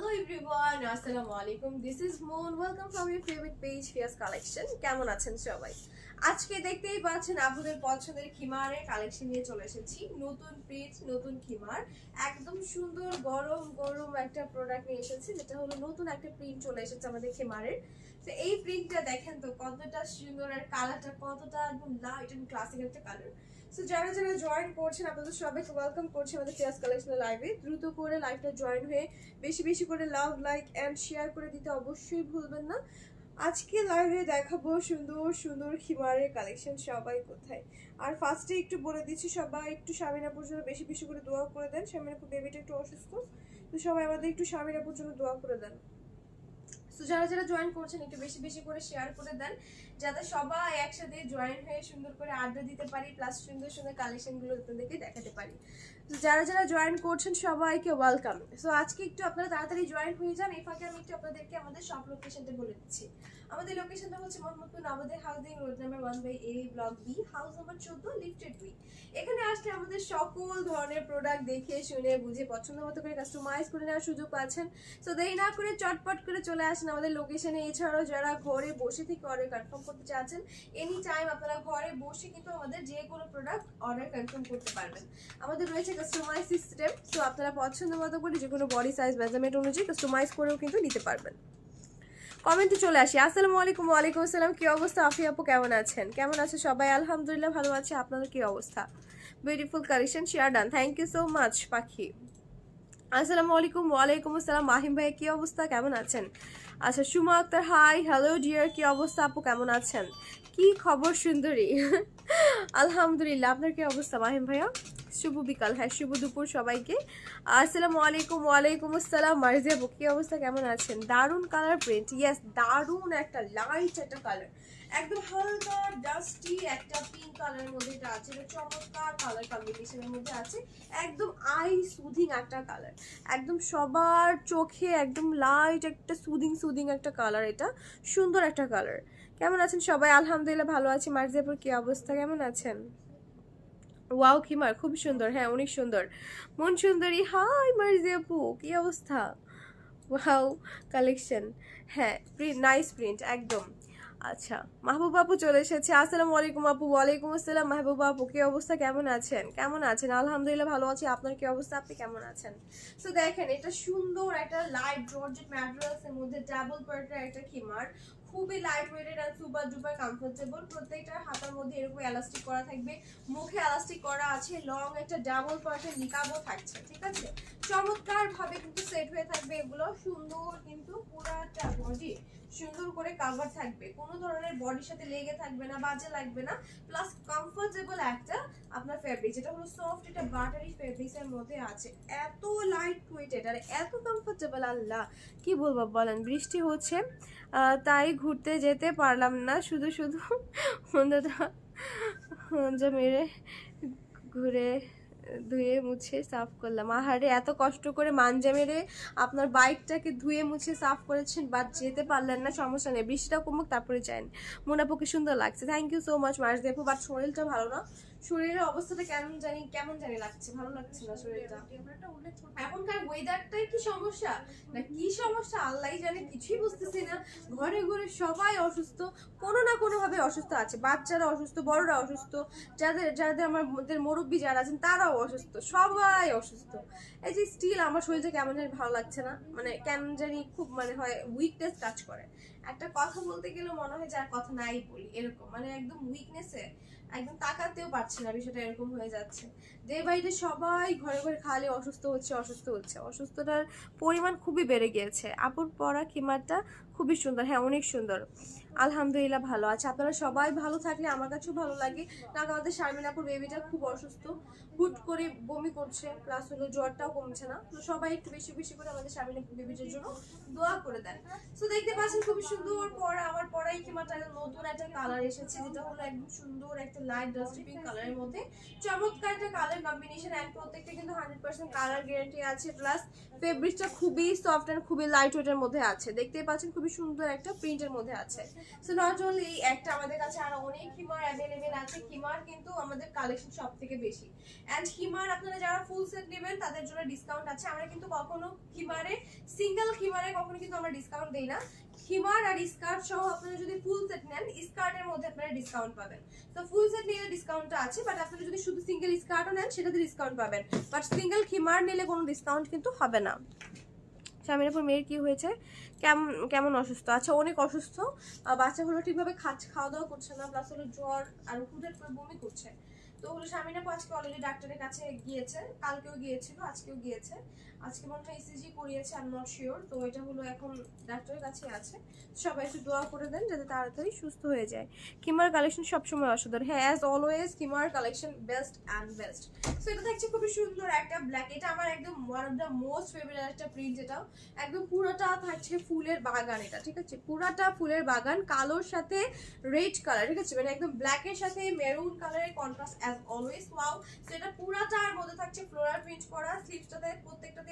Hello everyone, Assalamu alaikum. This is Moon. Welcome from your favorite page, Fias Collection. কেমন আছেন সবাই আজকে দেখতেই পাচ্ছেন আপুদের পছন্দের খিমারের কালেকশন নিয়ে চলে এসেছি নতুন পেজ নতুন খিমার একদম সুন্দর গরম গরম একটা প্রোডাক্ট নিয়ে এসেছি যেটা হলো নতুন একটা প্রিন্ট চলে এসেছে আমাদের খিমারের তো এই প্রিন্টটা দেখেন তো কতটা সুন্দর আর কালারটা কতটা একদম লাইট এন্ড ক্লাসিক একটা কালার সো যারা যারা জয়েন করছেন, আপনাদের সবাইকে ওয়েলকাম করছি আমাদের ফিয়াস কালেকশনের লাইভে দ্রুত করে লাইভটা জয়েন হয়ে বেশি বেশি করে লাভ লাইক এন্ড শেয়ার করে দিতে অবশ্যই ভুলবেন না। আজকে লাইভে দেখাবো সুন্দর সুন্দর খিমারের কালেকশন সবাই কোথায়? আর ফার্স্টে একটু বলে দিচ্ছি, সবাই একটু স্বামীনাপুর জন্য বেশি বেশি করে দোয়া করে দেন। স্বামীনাপুর বেবিটা একটু অসুস্থ। তো সবাই আমাদের একটু স্বামীনাপুর জন্য দোয়া করে দেন। তো যারা যারা জয়েন করছেন, একটু বেশি বেশি করে শেয়ার করে দেন, যাতে সবাই একসাথে জয়েন হয়ে সুন্দর করে আড্ডা দিতে পারি প্লাস সুন্দর সুন্দর কালেকশনগুলো আপনাদেরকে দেখাতে পারি। তো যারা যারা জয়েন করছেন সবাইকে ওয়েলকাম সো আজকে একটু আপনারা তাড়াতাড়ি জয়েন হয়ে যান। এই ফাঁকে আমি একটু আপনাদেরকে আমাদের সব লোকেশনটা বলে দিচ্ছি। আমাদের লোকেশনটা হচ্ছে Mohammadpur নবদের housing road number one by A block B house number চোদ্দ লিফটেড দুই এখানে আসলে আমাদের সকল ধরনের প্রোডাক্ট দেখে, শুনে, বুঝে, পছন্দ মতো করে কাস্টমাইজ করে নেওয়ার সুযোগ পাচ্ছেন। সো দেরি না করে চটপট করে চলে আসেন আমাদের লোকেশনে এছাড়াও যারা ঘরে বসে থেকে অর্ডার কনফার্ম করতে চাচ্ছেন এনি টাইম আপনারা ঘরে বসে কিন্তু আমাদের যে কোনো প্রোডাক্ট অর্ডার কনফার্ম করতে পারবেন। আমাদের রয়েছে কাস্টমাইজ সিস্টেম সো আপনারা পছন্দ মতো করে যে কোনো বডি সাইজ মেজারমেন্ট অনুযায়ী কাস্টমাইজ করেও কিন্তু নিতে পারবেন। কমেন্টে চলে আসি। আসসালামু আলাইকুম, ওয়ালাইকুম আসসালাম। কি অবস্থা? আফি আপু কেমন আছেন? কেমন আছে সবাই? আলহামদুলিল্লাহ ভালো আছে। আপনাদের কি অবস্থা? Beautiful collection share done thank you so much Pakhi. আসসালামু আলাইকুম, ওয়ালাইকুম আসসালাম। মাহিম ভাই কি অবস্থা? কেমন আছেন? আচ্ছা Suma Akter hi hello dear কি অবস্থা আপু? কেমন আছেন? কি খবর সুন্দরী? আলহামদুলিল্লাহ, আপনার কি অবস্থা মাহিম ভাইয়া? শুভ বিকাল হ্যাঁ শুভ দুপুর সবাইকে। আসসালামু আলাইকুম, ওয়ালাইকুম আসসালাম। মার্জিয়া কি অবস্থা, কেমন আছেন? দারুণ কালার প্রিন্ট ইয়াস দারুণ একটা লাইট একটা কালার একদম হালকা ডাস্টি একটা পিঙ্ক কালারের মধ্যে এটা আছে। এটা চমৎকার কালার কম্বিনেশনের মধ্যে আছে। একদম আই সুদিং একটা কালার একদম সবার চোখে একদম লাইট একটা সুদিং সুদিং একটা কালার এটা। সুন্দর একটা কালার কেমন আছেন সবাই? আলহামদুলিল্লাহ ভালো আছি। মার্জিয়াপুর কি অবস্থা? কেমন আছেন? ওয়াও খিমার খুব সুন্দর। হ্যাঁ অনেক সুন্দর। মন সুন্দরী। হাই মার্জিয়াপু কি অবস্থা? Wow, collection. হ্যাঁ প্রিন্ট নাইস প্রিন্ট একদম। আচ্ছা মাহবুব আপু চলে এসেছে। আসসালামু আলাইকুম আপু। ওয়ালাইকুম আসসালাম, মাহবুব আপু। কি অবস্থা? কেমন আছেন? কেমন আছেন? আলহামদুলিল্লাহ ভালো আছি। আপনার কি অবস্থা? আপনি কেমন আছেন? তো দেখেন, এটা সুন্দর একটা লাইট জর্জেট ম্যাটেরিয়ালস মধ্যে ডাবল পার্টের একটা খিমার খুবই লাইট ওয়েটেড আর সুপার ডুপার কমফোর্টেবল প্রত্যেকটা হাতার মধ্যে এরকম এলাস্টিক করা থাকবে। মুখে এলাস্টিক করা আছে লং একটা ডাবল পার্টের নিকাবও থাকছে, ঠিক আছে? চমৎকার ভাবে কিন্তু সেট হয়ে থাকবে এগুলো। সুন্দর কিন্তু পুরাটা বডি সুন্দর করে কাভার থাকবে। কোনো ধরনের বডির সাথে লেগে থাকবে না, বাজে লাগবে না। প্লাস কমফোর্টেবল একটা আপনার ফেব্রিক যেটা হলো সফট এটা বাটারি ফেব্রিক্স এর মধ্যে আছে। এত লাইট ওয়েটেড আর এত কমফোর্টেবল আল্লাহ! কি বলব বলেন, বৃষ্টি হচ্ছে। তাই ঘুরতে যেতে পারলাম না। শুধু শুধু অন্যটা হঞ্জা মেরে ঘুরে ধুয়ে মুছে সাফ করলাম। আহারে, এত কষ্ট করে মাঞ্জা মেরে আপনার বাইকটাকে ধুয়ে মুছে সাফ করেছেন বা যেতে পারলেন না, সমস্যা নেই। বৃষ্টিটা কমুক, তারপরে যান মোনাপুকে সুন্দর লাগছে। থ্যাংক ইউ সো মাচ মার্চ দেখো বাট শরীরটা ভালো না। শরীরের অবস্থাটা কেমন জানি কেমন জানি লাগছে, ভালো লাগছে না শরীরটা। এখনকার ওয়েদারটাই কি সমস্যা? না, কি সমস্যা? আল্লাহ জানে, কিছুই বুঝতেছি না। ঘরে ঘরে সবাই অসুস্থ, কোনো না কোনো ভাবে অসুস্থ আছে। বাচ্চারা অসুস্থ, বড়রা অসুস্থ, যাদের যাদের মধ্যে মুরব্বী যারা আছেন, তারাও অসুস্থ, সবাই অসুস্থ। এই যে স্টিল আমার শরীরটা কেমন জানি ভালো লাগছে না মানে কেমন জানি খুব মানে হয় উইকনেস কাজ করে। একটা কথা বলতে গেলে মনে হয় যার কথা নাই বলি, এরকম মানে একদম উইকনেসে একদম তাকাতেও পারছি না বিষয়টা এরকম হয়ে যাচ্ছে। ডে বাড়িতে সবাই ঘরে ঘরে খালি অসুস্থ হচ্ছে অসুস্থ হচ্ছে। অসুস্থতার পরিমাণ খুবই বেড়ে গিয়েছে। আপুর পরা খিমারটা খুবই সুন্দর। হ্যাঁ অনেক সুন্দর। আলহামদুলিল্লাহ ভালো আছে। আপনারা সবাই ভালো থাকলে আমার কাছেও ভালো লাগে। কারণ আমাদের শারমিন আপুর বেবিটা খুব অসুস্থ। হুট করে বমি করছে প্লাস হলো জ্বরটাও কমছে না। তো সবাই একটু বেশি বেশি করে আমাদের শারমিন আপুর বেবিটার জন্য দোয়া করে দেন। তো দেখতে পাচ্ছেন খুবই সুন্দর পরা আমার পরাই কিমাটা নতুন একটা কালার এসেছে। যেটা হলো একদম সুন্দর একটা লাইট ডাস্টি পিঙ্ক কালারের মধ্যে। চমৎকার একটা কালার কম্বিনেশন অ্যান্ড প্রত্যেকটা কিন্তু হান্ড্রেড পার্সেন্ট কালার গ্যারান্টি আছে প্লাস ফেব্রিকটা খুবই সফট খুবই লাইট ওয়েটের মধ্যে আছে। দেখতেই পাচ্ছেন খুবই সুন্দর একটা প্রিন্টের মধ্যে আছে। সো নট অনলি এই একটা আমাদের কাছে অনেক অ্যাভেলেবেল আছে। কিন্তু আমাদের কালেকশন সব থেকে বেশি। অ্যান্ড হিমার আপনারা যারা ফুল সেট নেবেন, তাদের জন্য ডিসকাউন্ট আছে। আমরা কিন্তু কখনো হিমারে সিঙ্গেল হিমারে কখনো কিন্তু আমরা ডিসকাউন্ট দেই না। হিমার আর স্কার্ট সহ আপনারা যদি ফুল সেট নেন স্কার্টের মধ্যে আপনারা ডিসকাউন্ট পাবেন। তো ফুল সেট নিলে ডিসকাউন্টটা আছে বাট আপনারা যদি শুধু সিঙ্গেল স্কার্টও নেন, সেটাতে ডিসকাউন্ট পাবেন। বাট সিঙ্গেল হিমার নিলে কোনো ডিসকাউন্ট কিন্তু হবে না। স্বামীর উপর মেয়ের কি হয়েছে? কেমন কেমন অসুস্থ? আচ্ছা অনেক অসুস্থ। বাচ্চা হলো ঠিকভাবে খাচ্ছে খাওয়া দাওয়া করছে না প্লাস হলো জ্বর আর হুটের করে বমি করছে। তো হলো স্বামীনা আজকে অলরেডি ডাক্তারের কাছে গিয়েছে, কালকেও গিয়েছিল, আজকেও গিয়েছে। আজকে মনে হয় ইসিজি করিয়েছে আই এম নট শিওর তো এটা হলো এখন ডাক্তারের কাছে আছে। সবাই একটু দোয়া করে দেন যাতে তাড়াতাড়ি সুস্থ হয়ে যায়। কিমার কালেকশন সবসময় অসাধারণ। হ্যাঁ as always কিমার collection best and best so এটা থাকছে খুবই সুন্দর একটা ব্ল্যাক এটা আমার একদম one of the most favourite একটা প্রিন্ট এটা একদম পুরোটা থাকছে ফুলের বাগান এটা, ঠিক আছে? পুরাটা ফুলের বাগান, কালোর সাথে রেড কালার ঠিক আছে? মানে একদম ব্ল্যাকের সাথে মেরুন কালারের contrast as always wow so এটা পুরাটার মধ্যে থাকছে ফ্লোরাল প্রিন্ট করা স্লিভসটাতে প্রত্যেকটাতে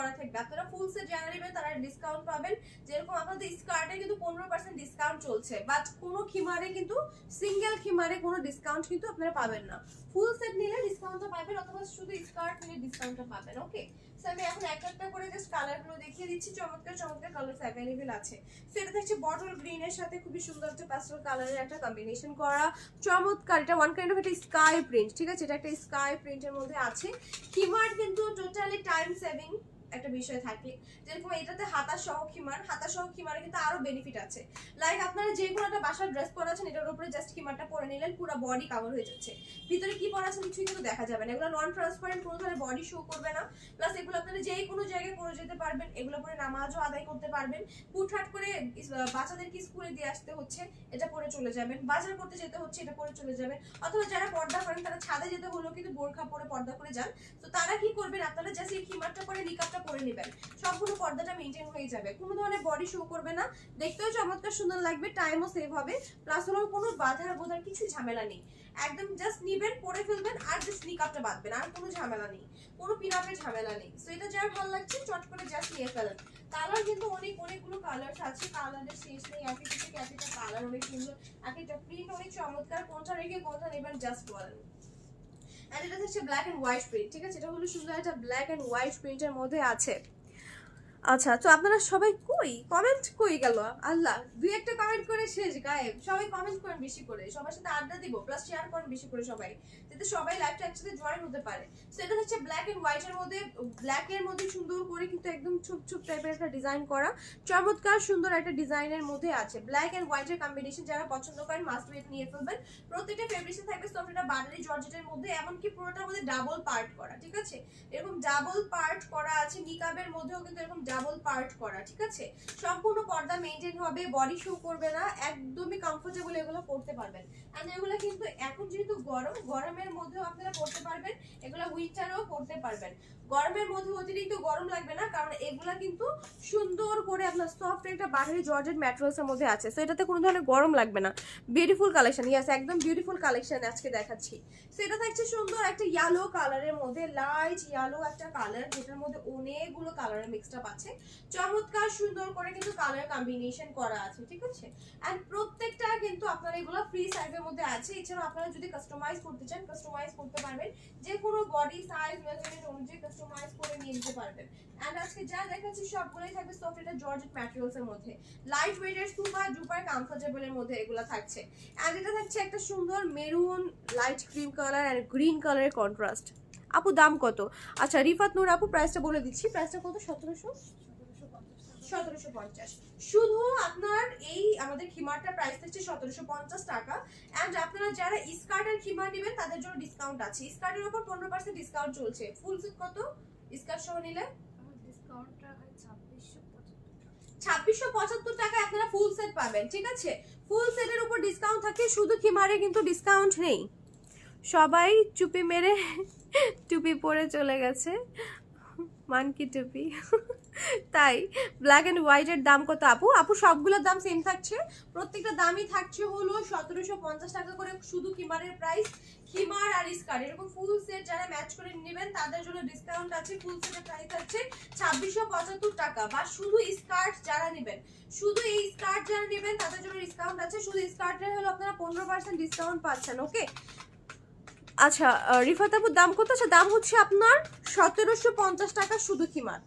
করে থাকবে। আপনারা ফুল সেট যারা নেবেন তারা ডিসকাউন্ট পাবেন। যেরকম আপনাদের স্কার্টে কিন্তু পনেরো পার্সেন্ট ডিসকাউন্ট চলছে। বাট কোনো খিমারে কিন্তু সিঙ্গেল খিমারে কোনো ডিসকাউন্ট কিন্তু আপনারা পাবেন না। ফুল সেট নিলে ডিসকাউন্টটা পাবেন, অথবা শুধু স্কার্ট নিলে ডিসকাউন্টটা পাবেন ওকে আমি এখন একটা একটা করে জাস্ট কালারগুলো দেখিয়ে দিচ্ছি। চমৎকার চমৎকার কালার অ্যাভেলেবেল আছে। সো এটা থাকছে বটল গ্রিনের সাথে খুবই সুন্দর একটা প্যাস্টেল কালারের একটা কম্বিনেশন করা। চমৎকার, এটা ওয়ান কাইন্ড অফ একটা স্কাই প্রিন্ট ঠিক আছে? এটা একটা স্কাই প্রিন্টের মধ্যে আছে। কিমার কিন্তু টোটালি টাইম সেভিং একটা বিষয় থাকে যেরকম এটাতে হাতা সহ খিমার হাতা সহ খিমারে কিন্তু আরও বেনিফিট আছে। লাইক আপনারা যে কোনো একটা বাসার ড্রেস পরাছেন এটার উপরে জাস্ট খিমারটা পরে নিলেন, পুরো বডি কভার হয়ে যাচ্ছে। ভিতরে কি পরাছেন কিছুই কিন্তু দেখা যাবে না। এগুলো নন ট্রান্সপারেন্ট কোনো ধরনের বডি শো করবে না। প্লাস এগুলো আপনারা যে কোনো জায়গায় পরে যেতে পারবেন, এগুলো পরে নামাজও আদায় করতে পারবেন। হুটহাট করে বাচ্চাদেরকে স্কুলে দিয়ে আসতে হচ্ছে, এটা পরে চলে যাবেন। বাজার করতে যেতে হচ্ছে, এটা পরে চলে যাবেন। অথবা যারা পর্দা করেন, তারা ছাদে যেতে হলেও কিন্তু বোরখা পরে পর্দা করে যান। তো তারা কি করবেন, আপনারা জাস্ট এই খিমারটা পরে নিকাপটা পরে নেবেন। সম্পূর্ণ পর্দাটা মেনটেন হয়ে যাবে। কোনো ধরনের বডি শো করবে না। দেখতেও চমৎকার সুন্দর লাগবে টাইমও সেভ হবে। প্লাস হলো কোনো বাধার বোধার কিছু ঝামেলা নেই। একদম জাস্ট নিবেন, পরে ফেলবেন আর জাস্ট নিকাপটা বাঁধবেন, আর কোনো ঝামেলা নেই। কোনো পিনাপের ঝামেলা নেই। সো এটা যার ভালো লাগছে, চট করে জাস্ট নিয়ে ফেলেন। কালার কিন্তু অনেক, অনেকগুলো কালার আছে। কালারের শেষ নেই, এক একটা কালার অনেক সুন্দর, এক একটা প্রিন্ট অনেক চমৎকার। কোনটা রেখে কোনটা নেবেন জাস্ট বলেন। এন্ড এটা হচ্ছে ব্ল্যাক এন্ড হোয়াইট প্রিন্ট ঠিক আছে? এটা হলো সুন্দর একটা ব্ল্যাক এন্ড হোয়াইট প্রিন্টের মধ্যে আছে। আচ্ছা তো আপনারা সবাই কই? কমেন্ট কই গেল? আল্লাহ, দুই একটা কমেন্ট করে শেষ, গায়েব। সবাই কমেন্ট করেন বেশি করে। সবার সাথে আড্ডা দিব প্লাস শেয়ার করেন বেশি করে সবাই। যাতে সবাই লাইভটা একসাথে জয়েন হতে পারে। সো এটা হচ্ছে ব্ল্যাক এন্ড হোয়াইট এর মধ্যে ব্ল্যাক এর মধ্যে সুন্দর করে কিন্তু একদম ছোপ ছোপ টাইপের একটা ডিজাইন করা। চমৎকার সুন্দর একটা ডিজাইনের মধ্যে আছে। ব্ল্যাক এন্ড হোয়াইট এর কম্বিনেশন যারা পছন্দ করেন মাস্ট ওয়েট নিয়ে ফেলবেন। প্রত্যেকটা ফেব্রিক্সে থাকবে সফটটা বার্নারি জর্জেটের মধ্যে, এমনকি পুরোটার মধ্যে ডাবল পার্ট করা, ঠিক আছে? এরকম ডাবল পার্ট করা আছে নিকাবের মধ্যেও কিন্তু এরকম ডাবল পার্ট করা, ঠিক আছে? সম্পূর্ণ পর্দা মেনটেন হবে বডি শো করবে না, একদমই কমফোর্টেবল এগুলো পড়তে পারবেন। আর এগুলো কিন্তু এখন যেহেতু গরম, গরমের মধ্যেও আপনারা পড়তে পারবেন, এগুলো উইন্টারেও পড়তে পারবেন। গরমের মধ্যে অতিরিক্ত গরম লাগবে না, কারণ এগুলা কিন্তু সুন্দর করে আপনার সফট একটা বাহিরে জর্জেট ম্যাটেরিয়ালসের মধ্যে আছে। সো এটাতে কোনো ধরনের গরম লাগবে না। বিউটিফুল কালেকশন ইয়াস একদম বিউটিফুল কালেকশন আজকে দেখাচ্ছি। সো এটা থাকছে সুন্দর একটা ইয়েলো কালারের মধ্যে লাইট ইয়েলো একটা কালার যেটার মধ্যে অনেকগুলো কালারের মিক্সড আপ আছে। চমৎকার, সুন্দর করে কিন্তু কালার কম্বিনেশন করা আছে, ঠিক আছে? এন্ড প্রত্যেকটা কিন্তু আপনারা এগুলো ফ্রি সাইজের মধ্যে আছে। এছাড়া আপনারা যদি কাস্টমাইজ করতে চান কাস্টমাইজ করতে পারবেন। যে কোনো বডি সাইজ মেজারমেন্ট অনুযায়ী কাস্টমাইজ করে নিয়ে নিতে পারবেন। এন্ড আজকে যা দেখাচ্ছি সবগুলোই থাকবে সফট এটা জর্জেট ম্যাটেরিয়ালস এর মধ্যে। লাইট ওয়েটের সুপার ডুপার কমফোর্টেবল এর মধ্যে এগুলো থাকছে। এন্ড এটা থাকছে একটা সুন্দর maroon light cream colour and green কালারের কন্ট্রাস্ট আপু দাম কত? আচ্ছা রিফাত নূর আপু প্রাইসটা বলে দিচ্ছি। প্রাইসটা কত? সতেরোশো? সতেরোশো পঞ্চাশ। শুধু আপনার এই আমাদের খিমারটা প্রাইস থাকছে সতেরোশো পঞ্চাশ টাকা। অ্যান্ড আপনারা যারা স্কার্টের খিমার নেবেন তাদের জন্য ডিসকাউন্ট আছে। স্কার্টের উপর পনেরো পার্সেন্ট ডিসকাউন্ট চলছে। ফুল সেট কত? স্কার্ট সহ নিলে? ছাব্বিশশো পঁচাত্তর। টাকায় আপনারা ফুল সেট পাবেন ঠিক আছে? ফুল সেটের উপর ডিসকাউন্ট থাকে শুধু খিমারে কিন্তু ডিসকাউন্ট নেই। সবাই চুপি মেরে টুপি পরে চলে গেছে। মানকি টুপি। তাই ব্ল্যাক অ্যান্ড হোয়াইটের দাম কত? আপু আপু, সবগুলোর দাম সেম থাকছে। প্রত্যেকটা দামই থাকছে হলো সতেরোশো পঞ্চাশ টাকা করে শুধু কিমারের প্রাইস কিমার আর স্কার্ট এরকম ফুল সেট যারা ম্যাচ করে নেবেন, তাদের জন্য ডিসকাউন্ট আছে ফুল সেটের প্রাইস আছে ছাব্বিশশো পঁচাত্তর টাকা। বা শুধু স্কার্ট যারা নেবেন, শুধু এই স্কার্ট যারা নেবেন, তাদের জন্য ডিসকাউন্ট আছে। শুধু স্কার্টের হলো আপনারা পনেরো পার্সেন্ট ডিসকাউন্ট পাচ্ছেন ওকে আচ্ছা আহ, রিফাত আপুর দাম কত আচ্ছা দাম হচ্ছে আপনার সতেরোশো পঞ্চাশ টাকা শুধু খিমার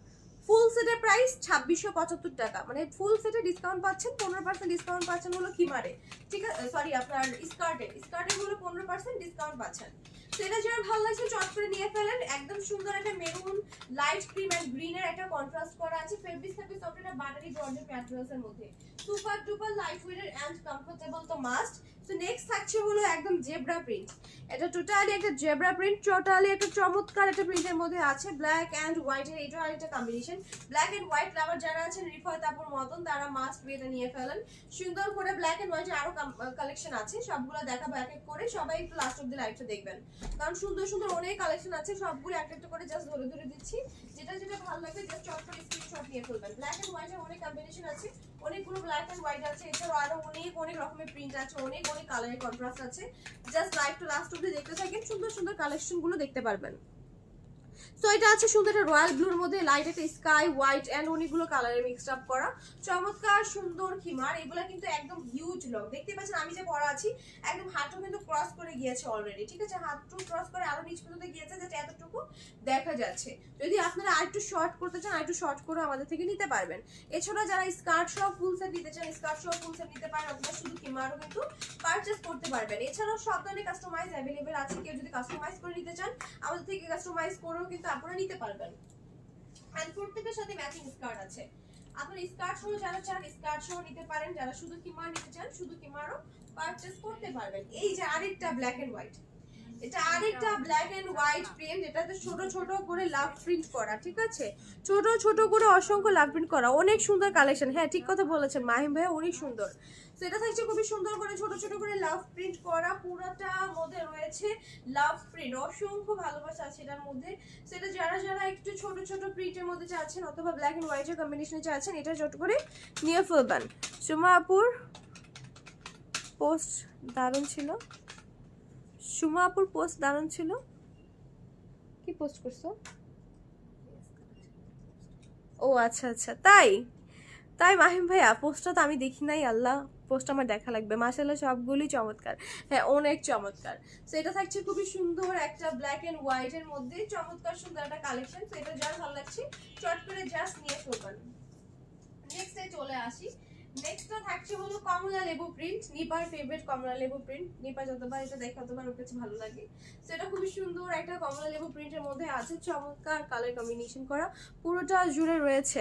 ফুল সেটের প্রাইস ছাব্বিশশো পঁচাত্তর টাকা। মানে ফুল সেটে ডিসকাউন্ট পাচ্ছেন পনেরো পার্সেন্ট ডিসকাউন্ট পাচ্ছেন হলো খিমারে ঠিক আছে সরি আপনার স্কার্টে স্কার্টে হলো পনেরো পার্সেন্ট ডিসকাউন্ট পাচ্ছেন। সেটা যারা ভালো লাগছে চট করে নিয়ে ফেলেন। একদম সুন্দর একটা মেরুন লাইট ক্রিম অ্যান্ড গ্রিনের একটা কন্ট্রাস্ট করা আছে। ফেব্রিক ফেব্রিক সফট একটা বাটারি জর্জের প্যাটার্নসের মধ্যে। সুপার ডুপার লাইট ওয়েটের অ্যান্ড কমফোর্টেবল তো মাস্ট তো নেক্সট থাকছে হলো একদম জেব্রা প্রিন্ট এটা টোটালি একটা জেব্রা প্রিন্ট টোটালি একটা চমৎকার একটা প্রিন্টের মধ্যে আছে। ব্ল্যাক অ্যান্ড হোয়াইটের এটা আর একটা combination black and white lover যারা আছেন, রিফাত আপুর মতন, তারা মাস্ট এটা নিয়ে ফেলেন। সুন্দর করে ব্ল্যাক এন্ড হোয়াইট আরও কালেকশন আছে। সবগুলো দেখাবো এক এক করে। সবাই একটু লাস্ট অব্দি লাইভটা দেখবেন। কারণ সুন্দর সুন্দর অনেক কালেকশন আছে। সবগুলো একটা একটা করে জাস্ট ধরে ধরে দিচ্ছি। যেটা যেটা ভালো লাগবে জাস্ট চট করে স্ক্রিনশট নিয়ে ফেলবেন। ব্ল্যাক এন্ড হোয়াইটের অনেক কম্বিনেশন আছে। অনেকগুলো ব্ল্যাক এন্ড হোয়াইট আছে, এছাড়াও আরও অনেক অনেক রকমের প্রিন্ট আছে, অনেক অনেক কালারের কন্ট্রাস্ট আছে। জাস্ট লাইভ টু লাস্ট অব্দি দেখতে থাকেন, সুন্দর সুন্দর কালেকশনগুলো দেখতে পারবেন। তো এটা আছে সুন্দর একটা রয়্যাল ব্লুর মধ্যে লাইট একটা স্কাই হোয়াইট এন্ড অনেকগুলো কালারের মিক্সড আপ করা। চমৎকার, সুন্দর খিমার। এগুলো কিন্তু একদম হিউজ লং দেখতে পাচ্ছেন, আমি যে পরা আছি, একদম হাঁটু কিন্তু ক্রস করে গিয়েছে অলরেডি ঠিক আছে? হাঁটু ক্রস করে আরও নিচ পর্যন্ত গিয়েছে যেটা এতটুকু দেখা যাচ্ছে। যদি আপনারা আরেকটু শর্ট করতে চান, আরেকটু শর্ট করে আমাদের থেকে নিতে পারবেন। এছাড়া যারা স্কার্ট সহ ফুল সেট নিতে চান স্কার্ট সহ ফুল সেট নিতে পারেন, অথবা শুধু কিমারও কিন্তু পারচেস করতে পারবেন। এছাড়াও সব ধরনের কাস্টমাইজ অ্যাভেলেবেল আছে। কেউ যদি কাস্টমাইজ করে নিতে চান, আমাদের থেকে কাস্টমাইজ করেও কিন্তু আপনারা নিতে পারবেন। এন্ড প্রত্যেকের সাথে ম্যাচিং স্কার্ট আছে। আপনি স্কার্ট সহ যারা চান স্কার্ট সহ নিতে পারেন। যারা শুধু কিমার নিতে চান, শুধু কিমারও পারচেস করতে পারবেন। এই যে আরেকটা ব্ল্যাক এন্ড হোয়াইট এটা আরেকটা ব্ল্যাক এন্ড হোয়াইট প্রিন্ট এটাতে ছোট ছোট করে লাভ প্রিন্ট করা, ঠিক আছে? ছোট ছোট করে অসংখ্য লাভ প্রিন্ট করা, অনেক সুন্দর কালেকশন হ্যাঁ ঠিক কথা বলেছেন, মাহিম ভাই অনেক সুন্দর। এটা থাকছে খুবই সুন্দর করে ছোট ছোট করে লাভ প্রিন্ট করা, পুরোটা মধ্যে রয়েছে লাভ প্রিন্ট অসংখ্য ভালোবাসা আছে এটার মধ্যে। সেটা যারা যারা একটু ছোট ছোট প্রিন্টের মধ্যে চাচ্ছেন অথবা ব্ল্যাক এন্ড হোয়াইটের কম্বিনেশনে চাচ্ছেন, এটা ছোট করে নিয়ে ফেলবেন। সুমা পোস্ট দারুণ ছিল। সুমা আপুর পোস্ট দারুণ ছিল। কি পোস্ট করছ? ও আচ্ছা আচ্ছা। তাই? তাই মাহিম ভাইয়া পোস্টটা তো আমি দেখি নাই আল্লাহ। পোস্ট আমার দেখা লাগবে। মাসাল্লাহ সবগুলি চমৎকার। হ্যাঁ অনেক চমৎকার। তো এটা থাকছে খুবই সুন্দর একটা ব্ল্যাক অ্যান্ড হোয়াইট এর মধ্যে। চমৎকার সুন্দর একটা কালেকশন তো এটা যার ভালো লাগছে চট করে জাস্ট নিয়ে ফেলবেন নেক্সটে চলে আসি। নেক্সটটা থাকছে হলো কমলা লেবু প্রিন্ট নিপার ফেভারিট কমলা লেবু প্রিন্ট নিপা যতবার এটা দেখে, ততবার ওর কাছে ভালো লাগে। সেটা খুবই সুন্দর একটা কমলা লেবু প্রিন্টের মধ্যে আছে। চমৎকার কালার কম্বিনেশন করা। পুরোটা জুড়ে রয়েছে।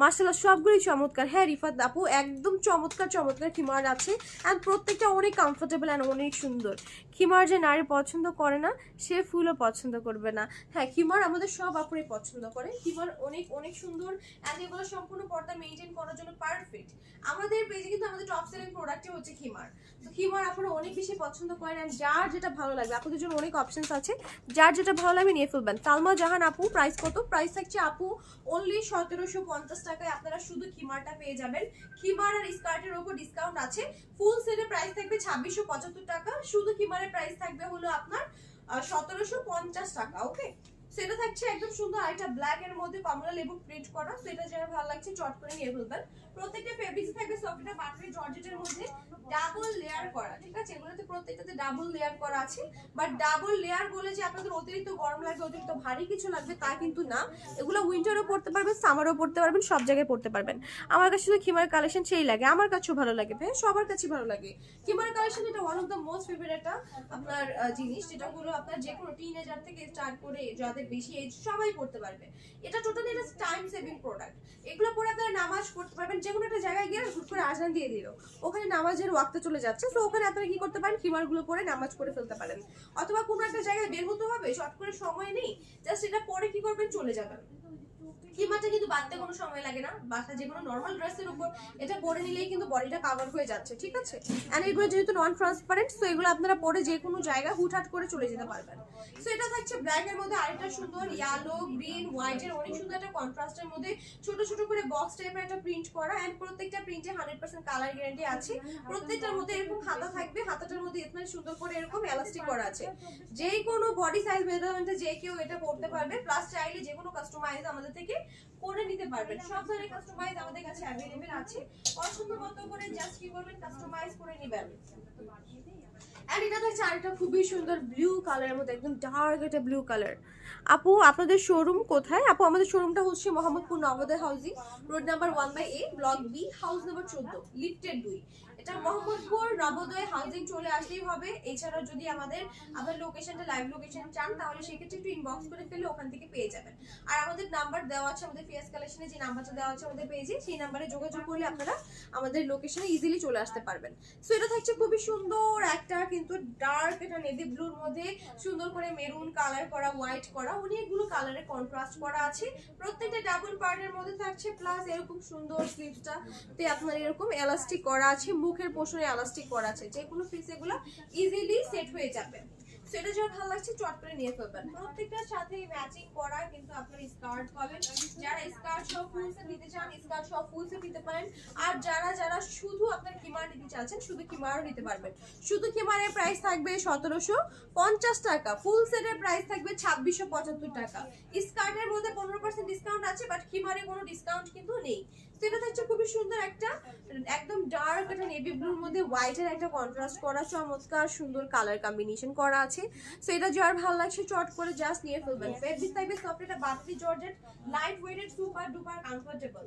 মার্শাল্লাহ সবগুলোই চমৎকার। হ্যাঁ রিফাত আপু, একদম চমৎকার চমৎকার খিমার আছে। অ্যান্ড প্রত্যেকটা অনেক কমফোর্টেবল অ্যান্ড অনেক সুন্দর। খিমার যে নারী পছন্দ করে না, সে ফুলও পছন্দ করবে না। হ্যাঁ খিমার আমাদের সব আপুরে পছন্দ করে। খিমার অনেক অনেক সুন্দর। অ্যান্ড এগুলো সম্পূর্ণ পর্দা মেনটেন করার জন্য পারফেক্ট আমাদের পেজে কিন্তু আমাদের টপ সেলিং প্রোডাক্টই হচ্ছে খিমার। তো খিমার আপনারা অনেক বেশি পছন্দ করেন অ্যান্ড যার যেটা ভালো লাগবে আপনাদের জন্য অনেক অপশনস আছে। যার যেটা ভালো লাগবে, নিয়ে ফেলবেন। তালমা জাহান আপু প্রাইস কত? প্রাইস থাকছে আপু অনলি সতেরোশো পঞ্চাশ টাকায় আপনারা শুধু খিমারটা পেয়ে যাবেন। খিমার আর স্কার্টের ওপর ডিসকাউন্ট আছে। ফুল সেটের প্রাইস থাকবে ছাব্বিশশো পঁচাত্তর টাকা। শুধু খিমারের প্রাইস থাকবে হলো আপনার সতেরোশো পঞ্চাশ টাকা ওকে সেটা থাকছে একদম সুন্দর আরেকটা ব্ল্যাক এর মধ্যে কমলা লেবু প্রিন্ট করা। সেটা যারা ভালো লাগছে, চট করে নিয়ে ফেলবেন। প্রত্যেকটা ফেব্রিক্স থাকবে সফটটা বাটারি জর্জেটের মধ্যে ডাবল লেয়ার করা, ঠিক আছে? এগুলোতে প্রত্যেকটাতে ডাবল লেয়ার করা আছে। বাট ডাবল লেয়ার বলে যে আপনাদের অতিরিক্ত গরম লাগবে, অতিরিক্ত ভারী কিছু লাগবে তা কিন্তু না। এগুলো উইন্টারও পড়তে পারবেন সামারও পড়তে পারবেন, সব জায়গায় পড়তে পারবেন। আমার কাছে শুধু খিমার কালেকশন সেই লাগে। আমার কাছেও ভালো লাগে ভাই সবার কাছে ভালো লাগে। খিমার কালেকশন এটা one of the most favourite একটা আপনার জিনিস, যেটা হলো আপনার যে কোনো টিনেজার থেকে স্টার্ট করে যাদের বেশি এজ সবাই পড়তে পারবে। এটা টোটালি এটা টাইম সেভিং প্রোডাক্ট এগুলো পরে আপনারা নামাজ পড়তে পারবেন, যে কোনো একটা জায়গায় গিয়ে হুট করে আজান দিয়ে দিল। ওখানে নামাজের ওয়াক্তে চলে যাচ্ছে তো ওখানে আপনারা কি করতে পারেন খিমারগুলো পরে নামাজ পড়ে ফেলতে পারেন। অথবা কোনো একটা জায়গায় বের হতে হবে, শর্ট করে সময় নেই জাস্ট এটা পরে কি করবেন, চলে যাবেন। কিমাটা কিন্তু বাঁধতে কোনো সময় লাগে না। বাসা যে কোনো নর্মাল ড্রেসের উপর এটা পরে নিলেই কিন্তু বডিটা কাভার হয়ে যাচ্ছে, ঠিক আছে? এন্ড এগুলো যেহেতু নন ট্রান্সপারেন্ট সো এগুলো আপনারা পরে যে কোনো জায়গায় হুটহাট করে চলে যেতে পারবেন। সো এটা থাকছে ব্ল্যাক এর মধ্যে আরেকটা সুন্দর ইয়েলো গ্রিন হোয়াইট এর অনেক সুন্দর একটা কন্ট্রাস্টের মধ্যে ছোট ছোট করে বক্স টাইপের একটা প্রিন্ট করা এন্ড প্রত্যেকটা প্রিন্টে হান্ড্রেড পার্সেন্ট কালার গ্যারান্টি আছে। প্রত্যেকটার মধ্যে এরকম হাতা থাকবে, হাতাটার মধ্যে এখানে সুন্দর করে এরকম এলাস্টিক করা আছে। যে কোনো বডি সাইজ মেজারমেন্টে যে কেউ এটা পড়তে পারবে প্লাস চাইলে যে কোনো কাস্টমাইজ আমাদের থেকে করে নিতে পারবেন। সব ধরনের কাস্টমাইজ আমাদের কাছে অ্যাভেলেবেল আছে। পছন্দ মতো করে জাস্ট কি করবেন কাস্টমাইজ করে নেবেন। খুবই সুন্দর ব্লু মধ্যে, একদম ব্লু কালার আপু, আপনাদের শোরুম কোথায়? আপু, আমাদের শোরুমটা হচ্ছে road number one by A block B house number চোদ্দ দুই। এটা মোহাম্মদপুর নবোদয় হাউজিং চলে আসলেই হবে। যদি আমাদের লোকেশনটা লাইভ লোকেশন চান, তাহলে সেক্ষেত্রে একটু ইনবক্স করে ওখান থেকে পেয়ে যাবেন। আর আমাদের নাম্বার দেওয়া আছে, আমাদের কালেকশনে যে নাম্বারটা দেওয়া আছে আমাদের সেই নাম্বারে যোগাযোগ করলে আপনারা আমাদের লোকেশনে ইজিলি চলে আসতে পারবেন। সো এটা থাকছে খুবই সুন্দর একটা কিন্তু ডার্ক এটা নেভি ব্লুর মধ্যে সুন্দর করে মেরুন কালার করা হোয়াইট করা, অনেকগুলো কালারের কন্ট্রাস্ট করা আছে। প্রত্যেকটা ডাবল পার্টের মধ্যে থাকছে প্লাস এরকম সুন্দর স্লিভসটা তে আপনার এরকম এলাস্টিক করা আছে মুখের পোষণে এলাস্টিক করা আছে যে কোনো পিস এগুলো ইজিলি সেট হয়ে যাবে। সেটা যখন ভালো লাগছে, চট করে নিয়ে ফেলবেন। প্রত্যেকটার সাথে ম্যাচিং করা কিন্তু আপনার স্কার্ট পাবেন যারা স্কার্ট সহ ফুল সেট নিতে চান স্কার্ট সহ ফুল সেট নিতে পারেন। আর যারা যারা শুধু আপনার কিমার নিতে চাচ্ছেন, শুধু কিমারও নিতে পারবেন। শুধু কিমারের প্রাইস থাকবে সতেরোশো পঞ্চাশ টাকা ফুল সেটের প্রাইস থাকবে ছাব্বিশশো পঁচাত্তর টাকা। স্কার্টের মধ্যে পনেরো পার্সেন্ট ডিসকাউন্ট আছে বাট কিমারে কোনো ডিসকাউন্ট কিন্তু নেই। সেটা থাকছে খুবই সুন্দর একটা একদম ডার্ক একটা নেভি ব্লুর মধ্যে হোয়াইটের একটা কন্ট্রাস্ট করা চমৎকার সুন্দর কালার কম্বিনেশন করা আছে। সো এটা যার ভালো লাগছে চট করে জাস্ট নিয়ে ফেলবেন। ফেব্রিক টাইপের সফট এটা বাতি georgette light weighted super duper comfortable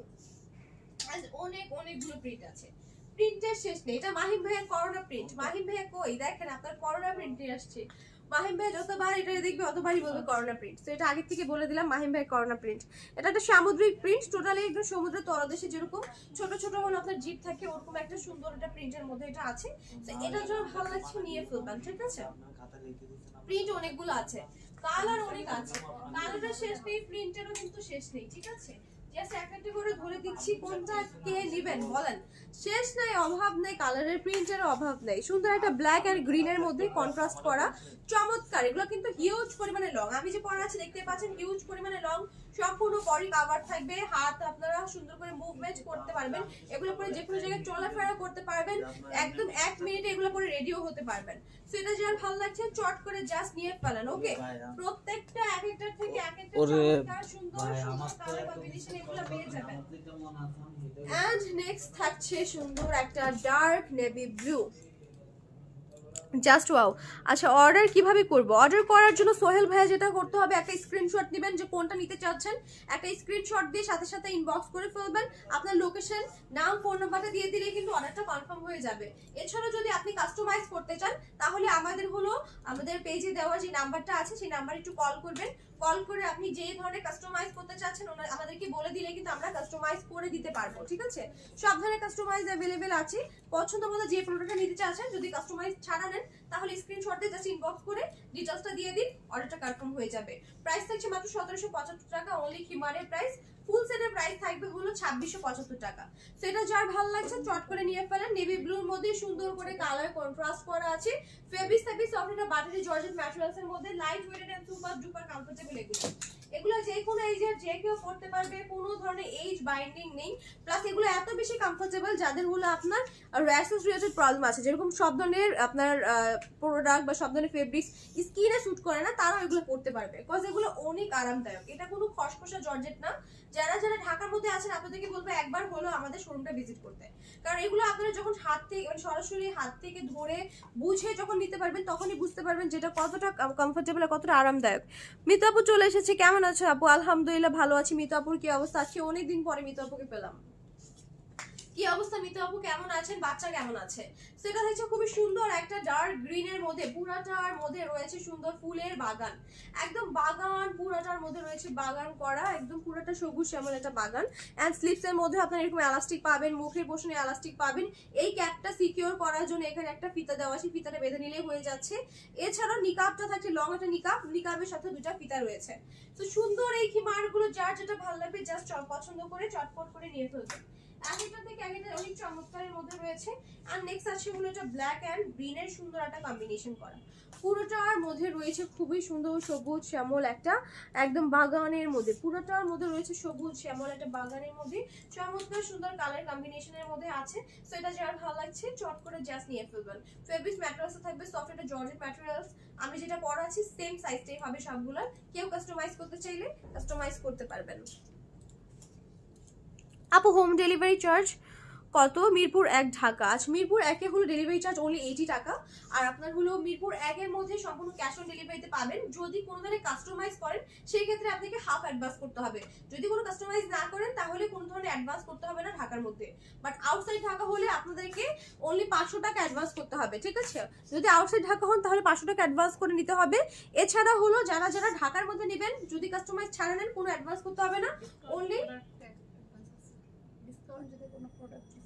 অনেক অনেকগুলো প্রিন্ট আছে। প্রিন্টের শেষ নেই। এটা মাহিম ভাইয়ের করোনা প্রিন্ট মাহিম ভাইয়া কই? দেখেন আপনার করোনা প্রিন্ট আসছে। মাহিম ভাই যত যতবার এটা দেখবে অতবারই বলবে করোনা প্রিন্ট তো এটা আগে থেকে বলে দিলাম মাহিম ভাই করোনা প্রিন্ট এটা একটা সামুদ্রিক প্রিন্ট টোটালি একদম সমুদ্রের তলদেশে যেরকম ছোট ছোট হলো আপনার জিপ থাকে ওরকম একটা সুন্দর একটা প্রিন্টের মধ্যে এটা আছে। তো এটা যখন ভালো লাগছে নিয়ে ফেলবেন ঠিক আছে? প্রিন্ট অনেকগুলো আছে। কালার অনেক আছে। কালারের শেষ নেই প্রিন্টেরও কিন্তু শেষ নেই ঠিক আছে? করে ধরে দিচ্ছি, কোনটা কে বলেন। শেষ নাই, অভাব নাই, কালারের প্রিন্টের অভাব নাই। সুন্দর একটা ব্ল্যাক মধ্যে কন্ট্রাস্ট করা, চমৎকার। এগুলো কিন্তু হিউজ পরিমাণে লং আমি যে পড়া আছে, দেখতে পাচ্ছেন হিউজ পরিমাণে লং সম্পূর্ণ বডি কাভার থাকবে হাত আপনারা সুন্দর করে মুভমেন্ট করতে পারবেন এগুলো পরে যে কোনো জায়গায় চলাফেরা করতে পারবেন একদম এক মিনিটে এগুলো পরে রেডিও হতে পারবেন। সো এটা যার ভালো লাগছে চট করে জাস্ট নিয়ে ফেলেন ওকে প্রত্যেকটা এক একটার থেকে এক একটা সুন্দর সুন্দর কালার কম্বিনেশন এগুলো পেয়ে যাবেন। অ্যান্ড নেক্সট থাকছে সুন্দর একটা dark navy blue just wow. আচ্ছা অর্ডার কীভাবে করব? অর্ডার করার জন্য সোহেল ভাইয়া যেটা করতে হবে, একটা স্ক্রিনশট নেবেন যে কোনটা নিতে চাচ্ছেন। একটা স্ক্রিনশট দিয়ে সাথে সাথে ইনবক্স করে ফেলবেন। আপনার লোকেশন নাম ফোন নাম্বারটা দিয়ে দিলে কিন্তু অর্ডারটা কনফার্ম হয়ে যাবে। এছাড়াও যদি আপনি কাস্টমাইজ করতে চান, তাহলে আমাদের হলো, আমাদের পেজে দেওয়া যে নাম্বারটা আছে, সেই নাম্বারে একটু কল করবেন। কল করে আপনি যে ধরনের কাস্টমাইজ করতে চাচ্ছেন, ওনার আমাদেরকে বলে দিলে কিন্তু আমরা কাস্টমাইজ করে দিতে পারব, ঠিক আছে? সব ধরনের কাস্টমাইজ অ্যাভেলেবেল আছে। পছন্দ মতো যে প্রোডাক্টটা নিতে চাচ্ছেন, যদি কাস্টমাইজ ছাড়া নেন, তাহলে স্ক্রিনশট দিয়ে জাস্ট ইনবক্স করে ডিটেলসটা দিয়ে দিন অর্ডারটা কনফার্ম হয়ে যাবে। প্রাইস থাকছে মাত্র সতেরোশো পঁচাত্তর টাকা অনলি হিমারের প্রাইস ফুল সেটের প্রাইস থাকবে হলো ছাব্বিশশো পঁচাত্তর টাকা। সেটা যার ভালো লাগছে চট করে নিয়ে ফেলেন। নেভি ব্লুর মধ্যে সুন্দর করে কালার কন্ট্রাস্ট করা আছে। ফেব্রিক ফেব্রিক সফট এটা বাটারি জর্জেট ম্যাটেরিয়ালস এর মধ্যে light weighted and super duper comfortable এগুলো। এগুলো যে কোনো এজের যে কেউ পড়তে পারবে, কোনো ধরনের এজ বাইন্ডিং নেই। প্লাস এগুলো এত বেশি কমফোর্টেবল যাদের হলো আপনার র্যাশেস রিলেটেড প্রবলেম আছে। যেরকম সব ধরনের আপনার প্রোডাক্ট বা সব ধরনের ফেব্রিক্স স্কিনে স্যুট করে না, তারাও এগুলো পড়তে পারবে। বিকজ এগুলো অনেক আরামদায়ক। এটা কোনো খসখসা জর্জেট না। যারা যারা ঢাকার মধ্যে আছেন, আপনাদেরকে বলব একবার হলো আমাদের শোরুমটা ভিজিট করতে। কারণ এগুলো আপনারা যখন হাত থেকে মানে সরাসরি হাত থেকে ধরে বুঝে যখন নিতে পারবেন, তখনই বুঝতে পারবেন যেটা কতটা কমফোর্টেবল আর কতটা আরামদায়ক। মিতু আপু চলে এসেছে। কেমন আছো আপু? আলহামদুলিল্লাহ, ভালো আছি। মিতু আপুর কি অবস্থা? আজকে অনেকদিন পরে মিতু পেলাম। কি অবস্থা মিতু আপু? কেমন আছেন? বাচ্চা কেমন আছে? সেটা হচ্ছে খুবই সুন্দর একটা ডার্ক গ্রিনের মধ্যে, পুরাটার মধ্যে রয়েছে সুন্দর ফুলের বাগান। একদম বাগান, পুরাটার মধ্যে রয়েছে বাগান করা, একদম পুরাটা সবুজ শ্যামল একটা বাগান। অ্যান্ড স্লিপস এর মধ্যে আপনার এরকম এলাস্টিক পাবেন, মুখের পোষণে এলাস্টিক পাবেন। এই ক্যাপটা সিকিউর করার জন্য এখানে একটা ফিতা দেওয়া আছে, ফিতাটা বেঁধে নিলেই হয়ে যাচ্ছে। এছাড়াও নিকাবটা থাকছে লং একটা নিকাব নিকাবের সাথে দুটা ফিতা রয়েছে। তো সুন্দর এই খিমারগুলো, যার যেটা ভালো লাগবে জাস্ট পছন্দ করে চটপট করে নিয়ে ফেলবেন। একটা থেকে চমৎকারের মধ্যে রয়েছে। আর নেক্সট এটা ব্ল্যাক সুন্দর একটা কম্বিনেশন করা। মধ্যে রয়েছে খুবই সুন্দর সবুজ শ্যামল একটা একদম বাগানের মধ্যে। পুরোটার মধ্যে রয়েছে সবুজ শ্যামল একটা বাগানের মধ্যে। চমৎকার সুন্দর কালার মধ্যে আছে। এটা যার ভালো লাগছে, চট করে জাস্ট নিয়ে থাকবে সফট একটা আমি যেটা পরা আছি সেম সাইজটাই হবে সবগুলোর। কেউ কাস্টমাইজ করতে চাইলে কাস্টমাইজ করতে পারবেন। আপু হোম ডেলিভারি চার্জ কত? মিরপুর এক ঢাকা। আচ্ছা মিরপুর একে হলো ডেলিভারি চার্জ অনলি এইটি টাকা। আর আপনার হলো মিরপুর একের মধ্যে সম্পূর্ণ ক্যাশ অন ডেলিভারিতে পাবেন। যদি কোনো ধরনের কাস্টমাইজ করেন, সেই ক্ষেত্রে আপনাকে হাফ অ্যাডভান্স করতে হবে। যদি কোনো কাস্টমাইজ না করেন, তাহলে কোনো ধরনের অ্যাডভান্স করতে হবে না ঢাকার মধ্যে। বাট আউটসাইড ঢাকা হলে আপনাদেরকে অনলি পাঁচশো টাকা অ্যাডভান্স করতে হবে, ঠিক আছে? যদি আউটসাইড ঢাকা হন, তাহলে পাঁচশো টাকা অ্যাডভান্স করে নিতে হবে। এছাড়া হলো যারা যারা ঢাকার মধ্যে নেবেন, যদি কাস্টমাইজ ছাড়া নেন, কোনো অ্যাডভান্স করতে হবে না। Only?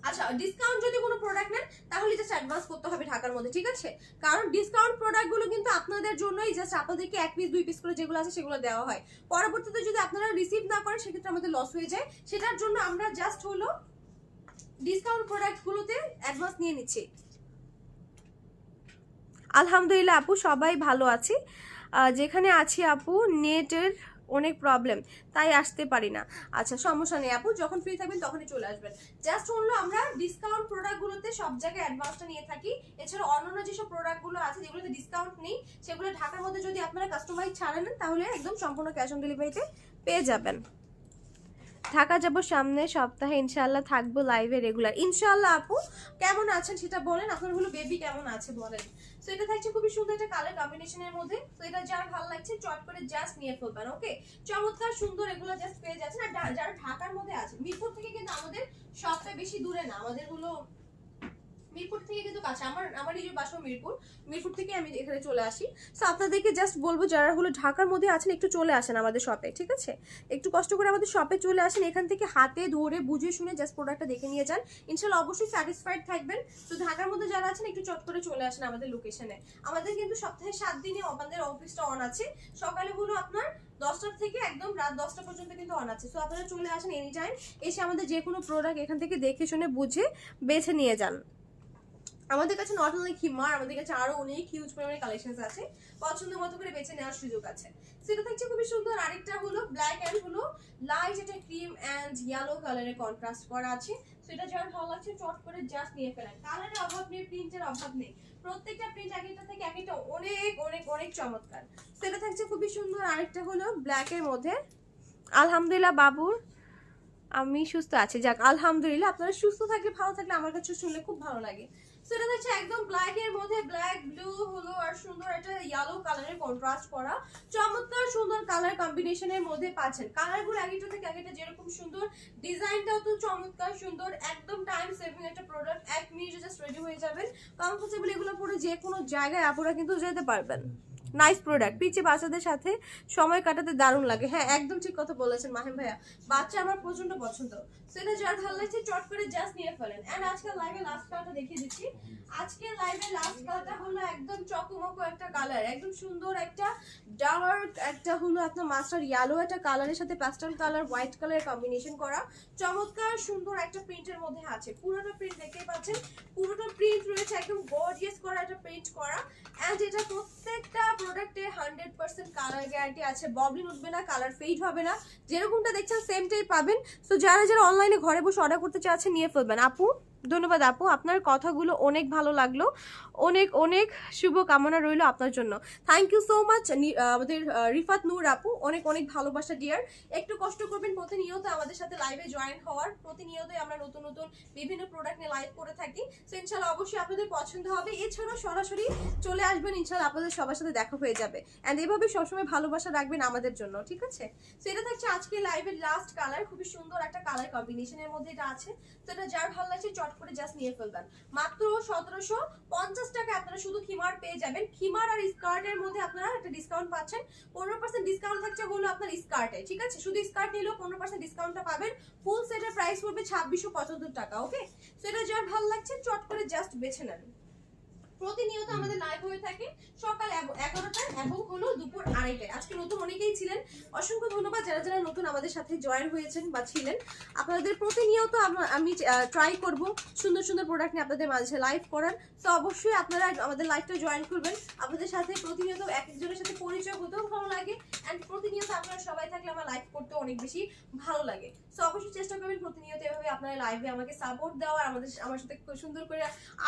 আচ্ছা ডিসকাউন্ট যদি কোনো প্রোডাক্ট নেন, তাহলে জাস্ট অ্যাডভান্স করতে হবে ঢাকার মধ্যে, ঠিক আছে? কারণ ডিসকাউন্ট প্রোডাক্টগুলো কিন্তু আপনাদের জন্যই জাস্ট আপনাদেরকে এক পিস দুই পিস করে যেগুলো আছে সেগুলো দেওয়া হয়। পরবর্তীতে যদি আপনারা রিসিভ না করেন, সেক্ষেত্রে আমাদের লস হয়ে যায়। সেটার জন্য আমরা জাস্ট হলো ডিসকাউন্ট প্রোডাক্টগুলোতে অ্যাডভান্স নিয়ে নিচ্ছি। আলহামদুলিল্লাহ আপু, সবাই ভালো আছি। যেখানে আছি আপু, নেটের অনেক প্রবলেম তাই আসতে পারি না। আচ্ছা সমস্যা নেই আপু, যখন ফ্রি থাকবেন তখনই চলে আসবেন। জাস্ট শুনলো, আমরা ডিসকাউন্ট প্রোডাক্টগুলোতে সব জায়গায় অ্যাডভান্সটা নিয়ে থাকি। এছাড়া অন্যান্য যেসব প্রোডাক্টগুলো আছে, যেগুলোতে ডিসকাউন্ট নেই, সেগুলো ঢাকার মধ্যে যদি আপনারা কাস্টমাইজ ছাড়া নেন তাহলে একদম সম্পূর্ণ ক্যাশ অন ডেলিভারিতে পেয়ে যাবেন। ঢাকা যাব সামনে সপ্তাহে ইনশাল্লাহ থাকব লাইভে রেগুলার ইনশাল্লাহ আপু, কেমন আছেন সেটা বলেন আপনার হলো বেবি কেমন আছে বলেন। সো এটা থাকছে খুবই সুন্দর একটা কালার কম্বিনেশনের মধ্যে। তো এটা যার ভালো লাগছে, চট করে জাস্ট নিয়ে ফেলবেন ওকে চমৎকার সুন্দর এগুলো জাস্ট পেয়ে যাচ্ছেন। আর যারা ঢাকার মধ্যে আছে, মিরপুর থেকে কিন্তু আমাদের সবটা বেশি দূরে না আমাদের হলো মিরপুর থেকে কিন্তু কাছে, আমার আমার নিজের বাসা মিরপুর মিরপুর থেকে আমি এখানে চলে আসি। সো আপনাদেরকে জাস্ট বলব, যারা হলো ঢাকার মধ্যে আছেন, একটু চলে আসেন আমাদের শপে ঠিক আছে? একটু কষ্ট করে আমাদের শপে চলে আসেন, এখান থেকে হাতে ধরে বুঝে শুনে জাস্ট প্রোডাক্টটা দেখে নিয়ে যান। ইনশাল্লাহ অবশ্যই স্যাটিসফাইড থাকবেন। তো ঢাকার মধ্যে যারা আছেন, একটু চট করে চলে আসেন আমাদের লোকেশনে আমাদের কিন্তু সপ্তাহে সাত দিনে আমাদের অফিসটা অন আছে। সকালে হলো আপনার দশটার থেকে একদম রাত দশটা পর্যন্ত কিন্তু অন আছে। সো আপনারা চলে আসেন এনি টাইম এসে আমাদের যে কোনো প্রোডাক্ট এখান থেকে দেখে শুনে বুঝে বেছে নিয়ে যান। আমাদের কাছে নট অনলি খিমার আমাদের কাছে আরও অনেক হিউজ পরিমাণে কালেকশন আছে। পছন্দ মতো করে বেছে নেওয়ার সুযোগ আছে। সেটা থাকছে খুবই সুন্দর। আরেকটা হলো ব্ল্যাক অ্যান্ড হলো লাইট একটা ক্রিম অ্যান্ড ইয়েলো কালারের কন্ট্রাস্ট করা আছে। সেটা যার ভালো লাগছে, চট করে জাস্ট নিয়ে ফেলেন। কালারের অভাব নেই প্রিন্টের অভাব নেই। প্রত্যেকটা প্রিন্ট এক একটা থেকে এক একটা অনেক অনেক অনেক চমৎকার। সেটা থাকছে খুবই সুন্দর। আরেকটা হলো ব্ল্যাকের মধ্যে আলহামদুলিল্লাহ বাবুর, আমি সুস্থ আছি। যাক, আলহামদুলিল্লাহ। আপনারা সুস্থ থাকলে, ভালো থাকলে আমার কাছে শুনলে খুব ভালো লাগে। সেটা হচ্ছে একদম ব্ল্যাক এর মধ্যে ব্ল্যাক ব্লু হলো আর সুন্দর একটা ইয়েলো কালারের কন্ট্রাস্ট করা। চমৎকার সুন্দর কালার কম্বিনেশনের মধ্যে পাচ্ছেন। কালারগুলো এক একটা থেকে এক একটা যেরকম সুন্দর ডিজাইনটাও তো চমৎকার সুন্দর, একদম টাইম সেভিং একটা প্রোডাক্ট এক মিনিটে জাস্ট রেডি হয়ে যাবেন। কমফোর্টেবল এগুলো পরে যে কোনো জায়গায় আপনারা কিন্তু যেতে পারবেন। নাইস প্রোডাক্ট পিচে বাচ্চাদের সাথে সময় কাটাতে দারুণ লাগে। হ্যাঁ একদম ঠিক কথা বলেছেন মাহিম ভাইয়া। বাচ্চা আমার প্রচণ্ড পছন্দ। সেটা যার ভালো লাগছে চট করে জাস্ট নিয়ে ফেলেন। এন্ড আজকে লাইভে লাস্ট কালারটা দেখিয়ে দিচ্ছি। আজকে লাইভে লাস্ট কালারটা হলো একদম চকমকো একটা কালার একদম সুন্দর একটা ডার্ক একটা হলো আপনার মাস্টার ইয়েলো একটা কালারের সাথে প্যাস্টেল কালার হোয়াইট কালারের কম্বিনেশন করা। চমৎকার সুন্দর একটা প্রিন্টের মধ্যে আছে। পুরোটা প্রিন্ট দেখতেই পাচ্ছেন। পুরোটা প্রিন্ট রয়েছে, একদম গর্জিয়াস করা একটা প্রিন্ট করা। অ্যান্ড এটা প্রত্যেকটা প্রোডাক্টে হান্ড্রেড পার্সেন্ট কালার গ্যারান্টি আছে। ববলিন উঠবে না কালার ফেড হবে না। যেরকমটা দেখছেন সেমটাই পাবেন। তো যারা যারা অনলাইনে ঘরে বসে অর্ডার করতে চাচ্ছেন, নিয়ে ফেলবেন। আপু? ধন্যবাদ আপু, আপনার কথাগুলো অনেক ভালো লাগল। অনেক অনেক শুভ কামনা রইল আপনার জন্য। থ্যাংক ইউ সো মাচ আমাদের রিফাত নূর আপু। অনেক অনেক ভালোবাসা ডিয়ার একটু কষ্ট করবেন প্রতিনিয়ত আমাদের সাথে লাইভে জয়েন হওয়ার। প্রতিনিয়তই আমরা নতুন নতুন বিভিন্ন প্রোডাক্ট নিয়ে লাইভ করে থাকি। তো ইনশাল্লাহ অবশ্যই আপনাদের পছন্দ হবে। এছাড়াও সরাসরি চলে আসবেন, ইনশাল্লাহ আপনাদের সবার সাথে দেখা হয়ে যাবে। অ্যান্ড এভাবে সবসময় ভালোবাসা রাখবেন আমাদের জন্য, ঠিক আছে? তো এটা থাকছে আজকে লাইভের লাস্ট কালার খুবই সুন্দর একটা কালার কম্বিনেশনের মধ্যে এটা আছে। তো এটা যার ভালো লাগছে চট করে জাস্ট নিয়ে ফেলবেন মাত্র সতেরোশো পঞ্চাশ টাকা আপনারা শুধু খিমার পেয়ে যাবেন। খিমার আর স্কার্টের মধ্যে আপনারা একটা ডিসকাউন্ট পাচ্ছেন। পনেরো পার্সেন্ট ডিসকাউন্ট থাকছে হলো আপনার স্কার্টে ঠিক আছে? শুধু স্কার্ট নিলেও পনেরো পার্সেন্ট ডিসকাউন্টটা পাবেন। ফুল সেটের প্রাইস পড়বে ছাব্বিশশো পঁচাত্তর টাকা ওকে সেটা যার ভালো লাগছে, চট করে জাস্ট বেছে নেন। প্রতিনিয়ত আমাদের লাইভ হয়ে থাকে। সকাল এগারোটায় এবং হলো দুপুর আড়াইটায়। আজকে নতুন অনেকেই ছিলেন। অসংখ্য ধন্যবাদ যারা যারা নতুন আমাদের সাথে জয়েন হয়েছেন বা ছিলেন। আপনাদের প্রতিনিয়ত আমি ট্রাই করব সুন্দর সুন্দর প্রোডাক্ট নিয়ে আপনাদের মাঝে লাইভ করার। তো অবশ্যই আপনারা আমাদের লাইভটা জয়েন করবেন। আপনাদের সাথে প্রতিনিয়ত এক একজনের সাথে পরিচয় হতেও ভালো লাগে। অ্যান্ড প্রতিনিয়ত আপনারা সবাই থাকলে আমার লাইভ করতে অনেক বেশি ভালো লাগে। তো অবশ্যই চেষ্টা করবেন প্রতিনিয়ত এভাবে আপনারা লাইভে আমাকে সাপোর্ট দেওয়ার আমাদের আমার সাথে সুন্দর করে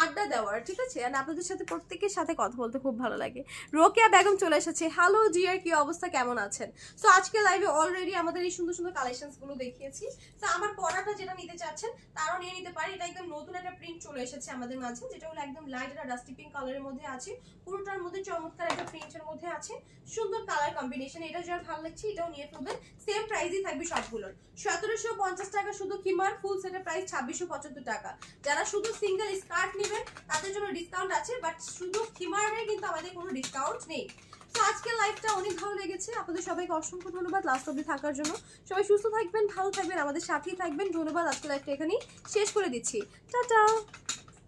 আড্ডা দেওয়ার। ঠিক আছে? আর আপনাদের সাথে, প্রত্যেকের সাথে কথা বলতে খুব ভালো লাগে। রোকেয়া বেগম চলে এসেছে। হ্যালো জিয়ার, কি অবস্থা? কেমন আছেন? সো আজকে লাইভে অলরেডি আমাদের এই সুন্দর সুন্দর কালেকশনসগুলো দেখিয়েছি। তো আমার পড়াটা যেটা নিতে চাচ্ছেন, তারাও নিয়ে নিতে পারে। এটা একদম নতুন একটা প্রিন্ট চলে এসেছে আমাদের মাঝে, যেটা হলো একদম লাইট একটা ডাস্টি পিঙ্ক কালারের মধ্যে আছে। পুরোটার মধ্যে চমৎকার একটা প্রিন্টের মধ্যে আছে। সুন্দর কালার কম্বিনেশন এটা যার ভালো লাগছে, এটাও নিয়ে ফেলবেন। সেম প্রাইসই থাকবে সবগুলোর। সতেরোশো পঞ্চাশ টাকা শুধু কিমার ফুল সেটের প্রাইস ছাব্বিশশো পঁচাত্তর টাকা। যারা শুধু সিঙ্গেল স্কার্ট নেবেন, তাদের জন্য ডিসকাউন্ট আছে। বাট শুধু কিমারে কিন্তু আমাদের কোনো ডিসকাউন্ট নেই। তো আজকের লাইফটা অনেক ভালো লেগেছে। আপনাদের সবাইকে অসংখ্য ধন্যবাদ লাস্ট অব্দি থাকার জন্য। সবাই সুস্থ থাকবেন, ভালো থাকবেন, আমাদের সাথেই থাকবেন। ধন্যবাদ আজকের লাইফটা এখানেই শেষ করে দিচ্ছি। টাটা!